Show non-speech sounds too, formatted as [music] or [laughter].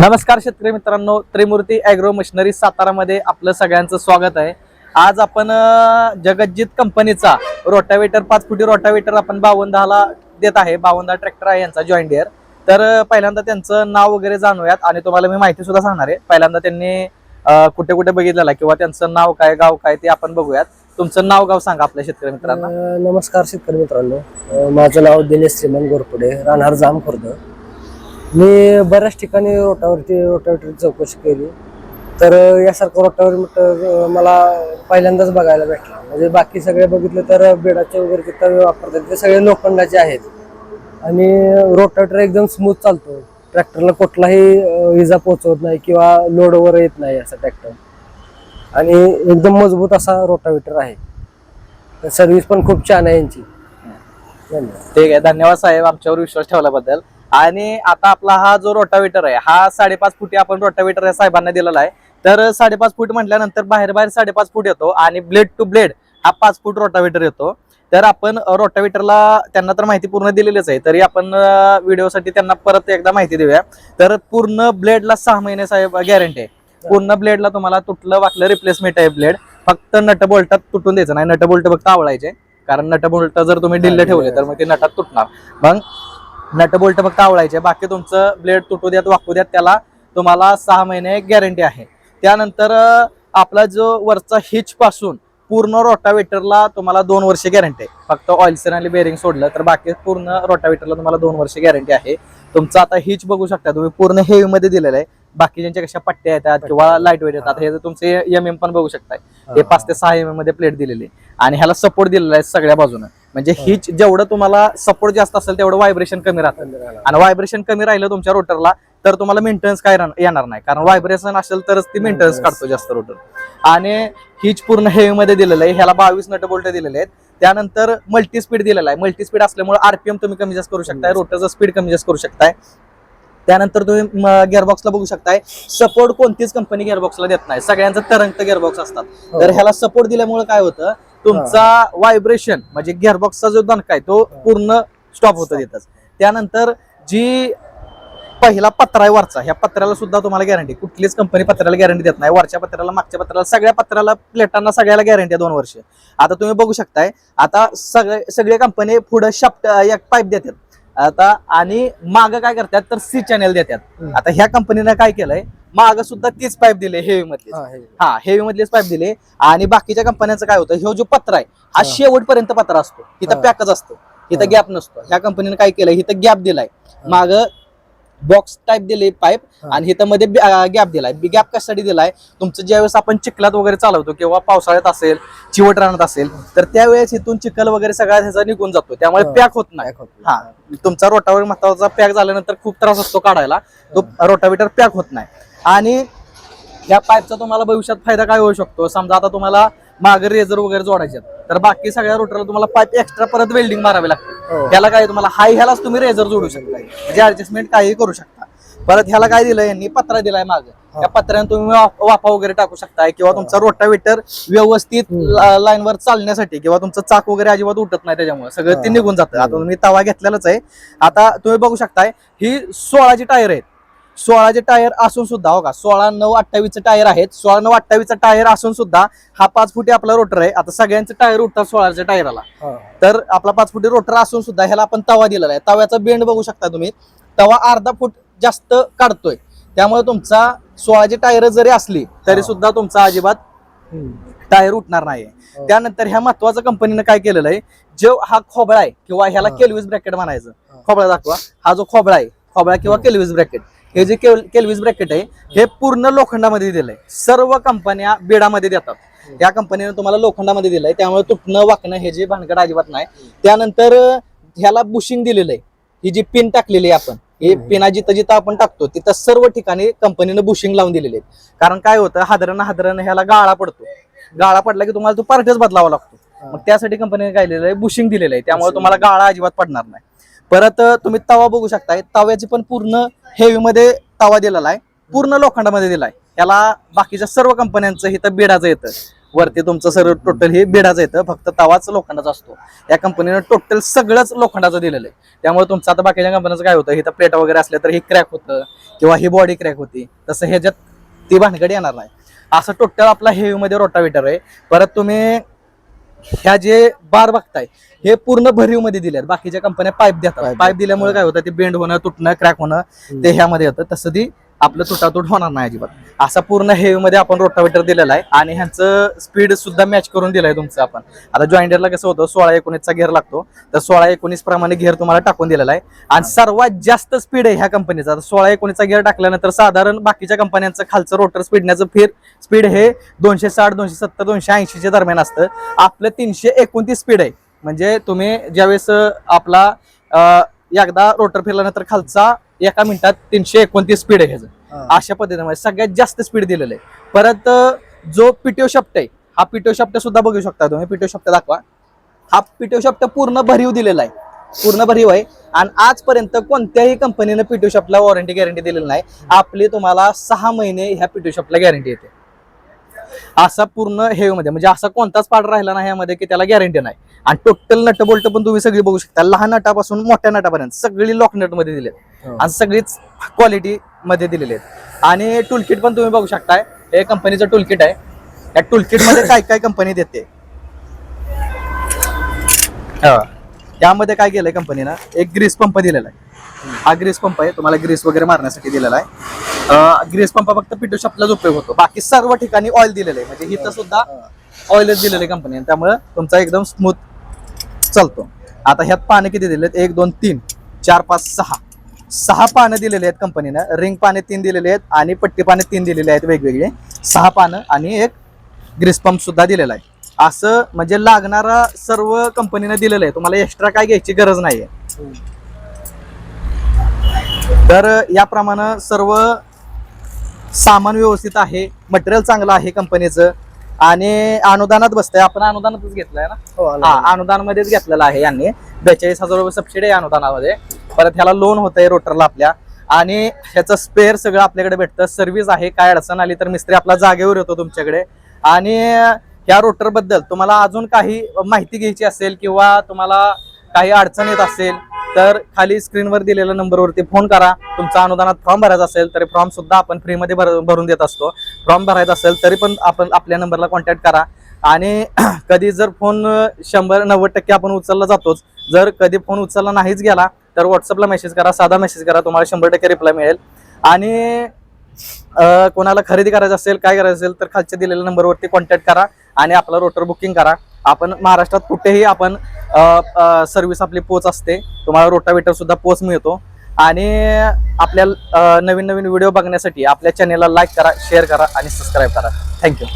नमस्कार शेतकरी मित्रांनो त्रिमूर्ती ॲग्रो मशिनरी सातारामध्ये आपलं सगळ्यांचं स्वागत आहे. आज आपण अं, जगज्जीत कंपनीचा रोटावेटर पाच फुटी रोटावेटर आपण बावनदहाला देत आहे. बावनदा ट्रॅक्टर आहे यांचा जॉईंट इयर. तर पहिल्यांदा त्यांचं नाव वगैरे जाणूयात आणि तुम्हाला मी माहिती सुद्धा सांगणार आहे. पहिल्यांदा त्यांनी कुठे कुठे बघितलेला किंवा त्यांचं नाव काय गाव काय ते आपण बघूयात. तुमचं नाव गाव सांगा आपल्या शेतकरी मित्रांना. नमस्कार शेतकरी मित्रांनो. माझं नाव दिनेश श्रीमंत गोरपुडे राहणार जाम खुर्द मी बऱ्याच ठिकाणी रोटावरती रोटावेटर चौकशी केली. तर यासारखं रोटावर मला पहिल्यांदाच बघायला भेटला. म्हणजे बाकी सगळे बघितले तर बेडाचे वगैरे तिथं वापरतात ते सगळे लोखंडाचे आहेत. आणि रोटावेटर एकदम स्मूथ चालतो. ट्रॅक्टरला कुठलाही इजा पोचवत नाही किंवा लोडवर येत नाही असा ट्रॅक्टर आणि एकदम मजबूत असा रोटावेटर आहे. सर्व्हिस पण खूप छान आहे यांची. ठीक आहे धन्यवाद साहेब आमच्यावर विश्वास ठेवल्याबद्दल. आणि आता आपला हा जो रोटावेटर आहे हा साडेपाच फुटी आपण रोटावेटर या साहेबांना दिलेला आहे. तर साडेपाच फूट म्हटल्यानंतर बाहेर बाहेर साडेपाच फूट येतो आणि ब्लेड टू ब्लेड हा पाच फूट रोटावेटर येतो. तर आपण रोटावेटरला त्यांना तर माहिती पूर्ण दिलेलीच आहे तरी आपण व्हिडिओसाठी त्यांना परत एकदा माहिती देऊया. तर पूर्ण ब्लेडला सहा महिने साहेब गॅरंटी आहे. पूर्ण ब्लेडला तुम्हाला तुटलं वाकलं रिप्लेसमेंट आहे ब्लेड. फक्त नट बोल्टात तुटून द्यायचं नाही नट बोल्ट फक्त आवळायचे. कारण नट बोल्ट जर तुम्ही डिल्ले ठेवले तर मग ते नटात तुटणार. मग नट बोल्ट फक्त आवळायचे. बाकी तुमचं ब्लेड तुटू द्यात वाकू द्यात त्याला तुम्हाला सहा महिने गॅरंटी आहे. त्यानंतर आपला जो वरचा हिच पासून पूर्ण रोटावेटरला तुम्हाला दोन वर्ष गॅरंटी आहे. फक्त ऑइल आणि बेरिंग सोडलं तर बाकी पूर्ण रोटावेटरला तुम्हाला दोन वर्ष गॅरंटी आहे. तुमचं आता हिच बघू शकता तुम्ही पूर्ण हेवी मध्ये दिलेलं आहे. बाकीच्या कशा पट्ट्या येतात किंवा लाइट वेट येतात हे तुमचे एम एम पण बघू शकताय. हे पाच ते सहा एम एममध्ये प्लेट दिलेली. आणि ह्याला सपोर्ट दिलेला आहे सगळ्या बाजूनं. म्हणजे हिच जेवढं तुम्हाला सपोर्ट जास्त असेल तेवढं व्हायब्रेशन कमी राहतं. आणि व्हायब्रेशन कमी राहिलं तुमच्या रोटरला तर तुम्हाला मेंटेनन्स काय येणार नाही. कारण व्हायब्रेशन असेल तरच ती मेंटेनन्स काढतो जास्त रोटर आणि हिच पूर्ण हेवी मध्ये दिलेलं आहे. ह्याला बावीस नट बोल्ट दिलेले आहेत. त्यानंतर मल्टी स्पीड दिलेला आहे. मल्टी स्पीड असल्यामुळे आरपीएम तुम्ही कमी जास्त करू शकताय. रोटरचं स्पीड कमी जास्त करू शकताय. त्यानंतर तुम्ही गिअरबॉक्सला बघू शकताय. सपोर्ट कोणतीच कंपनी गिअरबॉक्सला देत नाही. सगळ्यांचं तरंगत गिअरबॉक्स असतात. हो. तर ह्याला सपोर्ट दिल्यामुळे काय होतं? तुमचा व्हायब्रेशन म्हणजे गिअरबॉक्सचा जो दणका आहे तो पूर्ण स्टॉप होतो तिथंच. त्यानंतर जी पहिला पत्रा आहे वरचा ह्या पत्र्याला सुद्धा तुम्हाला गॅरंटी कुठलीच कंपनी पत्र्याला गॅरंटी देत नाही. वरच्या पत्र्याला मागच्या पत्र्याला सगळ्या पत्र्याला प्लेटांना सगळ्याला गॅरंटी आहे दोन वर्ष. आता तुम्ही बघू शकताय आता सगळे सगळे कंपनी पुढे शफ्ट एक पाईप देतात. आता आणि माग काय करतात तर सी चॅनेल देतात. आता ह्या कंपनीनं काय केलंय? माग सुद्धा तीच पाईप दिले हेवी मध्ये हा, हे. हा हेवी मधलेच पाईप दिले. आणि बाकीच्या कंपन्यांचं काय होतं? ह्यो जो पत्र आहे हा हा. शेवटपर्यंत पत्र असतो. इथं हा. पॅकच असतो. इथं हा. गॅप नसतो. ह्या कंपनीने काय केलंय? इथं गॅप दिलाय. माग बॉक्स टाईप दिले पाईप हा. आणि इथं मध्ये गॅप दिलाय. गॅप कशासाठी दिलाय? तुमचं ज्यावेळेस आपण चिखलात वगैरे चालवतो किंवा पावसाळ्यात असेल चिवट राहत असेल तर त्यावेळेस इथून चिखल वगैरे सगळा ह्याचा निघून जातो. त्यामुळे हा. पॅक होत नाही. हा. तुमचा रोटावर महत्त्वाचा पॅक झाल्यानंतर खूप त्रास असतो काढायला. तो रोटावेटर पॅक होत नाही. आणि या पाईपचा तुम्हाला भविष्यात फायदा काय होऊ शकतो? समजा आता तुम्हाला मागे रेझर वगैरे जोडायचे तर बाकी सगळ्या रोटरला तुम्हाला पाईप एक्स्ट्रा परत वेल्डिंग मारावी लागते हो. त्याला काय तुम्हाला हाय ह्यालाच तुम्ही रेझर जोडू शकता म्हणजे ऍडजस्टमेंट काही करू शकता परत ह्याला काय दिलंय यांनी पत्रा दिलाय मागे हा. त्या पत्र्याने तुम्ही वाफ- वगैरे टाकू शकताय किंवा तुमचा रोटावेटर व्यवस्थित. लाईनवर चालण्यासाठी किंवा तुमचं चाक वगैरे अजिबात उठत नाही त्याच्यामुळे सगळं ते हा. निघून जातं आता. तुम्ही तवा घेतलेलाच आहे आता तुम्ही बघू शकताय ही सोळाची टायर आहेत सोळाचे टायर असून सुद्धा हो का सोळा नऊ अठ्ठावीसचे टायर आहेत सोळा नऊ अठ्ठावीसचा टायर असून सुद्धा हा पाच फुटी आपला रोटर आहे आता सगळ्यांचे टायर उठतात सोळाच्या टायराला. तर आपला पाच फुटी रोटर असून सुद्धा ह्याला आपण तवा दिलेला आहे तव्याचा बेंड बघू शकता तुम्ही तवा अर्धा फूट जास्त काढतोय त्यामुळे तुमचा सोळाची टायर जरी असली तरी. सुद्धा तुमचा अजिबात. टायर उठणार नाहीये हो. त्यानंतर ह्या महत्त्वाच्या कंपनीनं काय केलेलं आहे जो हा खोबळा आहे किंवा ह्याला. केल्विस ब्रॅकेट म्हणायचं. खोबळा दाखवा हा जो खोबळा आहे खोबळा किंवा. केल्विस ब्रॅकेट हे जे केल्विस ब्रॅकेट आहे हे पूर्ण लोखंडामध्ये दिलंय. सर्व कंपन्या बेडामध्ये देतात. या कंपनीने तुम्हाला लोखंडामध्ये दिलंय त्यामुळे तुटणं वाकणं हे जे भानगड अजिबात नाही. त्यानंतर ह्याला बुशिंग दिलेलं आहे. ही जी पिन टाकलेली आहे आपण हे. पिना जिथं जिथं आपण टाकतो तिथं सर्व ठिकाणी कंपनीनं बुशिंग लावून दिलेले आहेत. कारण काय होतं हादरण हादरण ह्याला गाळा पडतो. गाळा पडला की तुम्हाला तो पार्टच बदलावा लागतो. मग त्यासाठी कंपनीने काय लिहिलं आहे बुशिंग दिलेलं आहे. त्यामुळे. तुम्हाला गाळा अजिबात पडणार नाही. परत तुम्ही तवा बघू शकताय. तव्याची पण पूर्ण हेवी मध्ये तवा दिलेला आहे. पूर्ण लोखंडामध्ये दिलाय. याला बाकीच्या सर्व कंपन्यांचं इथं बिडाचं येतं. वरती तुमचं सर्व टोटल हे बिडाचं येतं. फक्त तवाच लोखंडाचा असतो. या कंपनीनं टोटल सगळंच लोखंडाचं दिलेलं आहे. त्यामुळे तुमचं आता बाकीच्या कंपन्यांचं काय होतं? इथं प्लेट वगैरे असल्या तर हे क्रॅक होतं किंवा ही बॉडी क्रॅक होती. तसं ह्याच्यात ती भानगडी येणार नाही. असं टोटल आपला हेवीमध्ये रोटावेटर आहे. परत तुम्ही ह्या जे बार बघताय हे पूर्ण भरीवमध्ये दिले बाकीच्या कंपन्या पाईप देतात. पाईप दिल्यामुळे काय होतं ते बेंड होणं तुटणं क्रॅक होणं ते ह्यामध्ये होतं तसं ती आपलं तुटातूट होणार नाही अजिबात. असा पूर्ण हेवीमध्ये आपण रोटावेटर दिलेला आहे आणि ह्यांचं स्पीड सुद्धा मॅच करून दिलंय तुमचं आपण. आता जॉईंडरला कसं होतं सोळा एकोणीसचा घेर लागतो. तर सोळा एकोणीस प्रमाणे घेर तुम्हाला टाकून दिलेला आहे. आणि सर्वात जास्त स्पीड आहे ह्या कंपनीचा सोळा एकोणीसचा घेर टाकल्यानंतर साधारण बाकीच्या कंपन्यांचं खालचं रोटर स्पीडण्याचं फिर स्पीड हे दोनशे साठ दोनशे सत्तर दोनशे ऐंशीच्या दरम्यान असतं. आपलं तीनशे एकोणतीस स्पीड आहे. म्हणजे तुम्ही ज्यावेळेस आपला एकदा रोटर फिरल्यानंतर खालचा एका मिनिटात तीनशे एकोणतीस स्पीड आहे ह्याचं. अशा पद्धतीने सगळ्यात जास्त स्पीड दिलेलं आहे. परत जो पिटिओ शप्ट आहे हा पिटिओ शप्ट सुद्धा बघू शकता तुम्ही. पिटिओ शप्ट दाखवा. हा पिटिओ शप्ट पूर्ण भरीव दिलेला आहे. पूर्ण भरीव आहे. आणि आजपर्यंत कोणत्याही कंपनीनं पिटिओ शॉपला वॉरंटी गॅरंटी दिलेली नाही. आपली तुम्हाला सहा महिने ह्या पिटिओ शॉपला गॅरंटी येते. असा पूर्ण हे मध्ये म्हणजे असा कोणताच पार्ट राहिला नाही यामध्ये की त्याला गॅरंटी नाही. आणि टोटल नट बोल्ट पण तुम्ही सगळी बघू शकता. लहान नटापासून मोठ्या नटापर्यंत सगळी लॉक नटमध्ये दिलेत. हो. आणि सगळीच क्वालिटी मध्ये दिलेली आहेत आणि टूलकिट पण तुम्ही बघू शकताय. हे कंपनीचं टूलकिट आहे. या टूलकिटमध्ये काय काय कंपनी देते? हा. त्यामध्ये काय केलंय कंपनीनं? एक ग्रीस पंप दिलेला आहे. हा ग्रीस पंप आहे तुम्हाला ग्रीस वगैरे मारण्यासाठी दिलेला आहे. ग्रीस पंप फक्त पिटू शॉपलाच उपयोग होतो. बाकी सर्व ठिकाणी ऑइल दिलेलं आहे. म्हणजे इथं सुद्धा ऑइलच दिलेलं आहे कंपनीने त्यामुळे तुमचा एकदम स्मूथ चालतो. आता ह्यात पानं किती दिलेत? एक दोन तीन चार पाच सहा. सहा पानं दिलेली आहेत कंपनीनं रिंग पाने तीन दिलेले आहेत आणि पट्टी पाने तीन दिलेले आहेत वेगवेगळे. सहा पानं आणि एक ग्रीस पंप सुद्धा दिलेला आहे. असं म्हणजे लागणारा सर्व कंपनीनं दिलेलं आहे. तुम्हाला एक्स्ट्रा काय घ्यायची गरज नाहीये. तर याप्रमाणे सर्व सामान व्यवस्थित आहे. मटेरियल चांगलं आहे कंपनीचं. आणि अनुदानात बसतंय. आपण अनुदानातच घेतलंय ना? हो, आला. हा अनुदानमध्येच घेतलेलं आहे यांनी. बेचाळीस हजार रुपये सबसिडी आहे अनुदानामध्ये. परत ह्याला लोन होतंय रोटरला आपल्या. आणि ह्याचं स्पेअर सगळं आपल्याकडे भेटतं. सर्व्हिस आहे. काय अडचण आली तर मिस्त्री आपला जागेवर येतो तुमच्याकडे. आणि या रोटरबद्दल तुम्हाला अजून काही माहिती घ्यायची असेल किंवा तुम्हाला काही अडचण येत असेल तर खाली स्क्रीनवर दिलेल्या नंबरवरती फोन करा. तुमचा अनुदानात फॉर्म भरायचा असेल तरी फॉर्म सुद्धा आपण फ्रीमध्ये भर भरून देत असतो. फॉर्म भरायचा असेल तरी पण आपण आपल्या नंबरला कॉन्टॅक्ट करा. आणि [clears throat] कधी जर फोन शंभर नव्वद टक्के आपण उचलला जातोच जर कधी फोन उचलला नाहीच गेला तर व्हॉट्सअपला मेसेज करा साधा मेसेज करा तुम्हाला शंभर टक्के रिप्लाय मिळेल. आणि कोणाला खरेदी करायचं असेल काय करायचं असेल तर खालच्या दिलेल्या नंबरवरती कॉन्टॅक्ट करा. आणि आपला रोटर बुकिंग करा. आपण महाराष्ट्रात कुठेही आपण सर्व्हिस आपली पोच असते तुम्हाला रोटावेटर सुद्धा पोच मिळतो. आणि आपल्या नवीन नवीन व्हिडिओ बघण्यासाठी आपल्या चॅनेलला लाईक करा शेअर करा आणि सबस्क्राईब करा. थँक्यू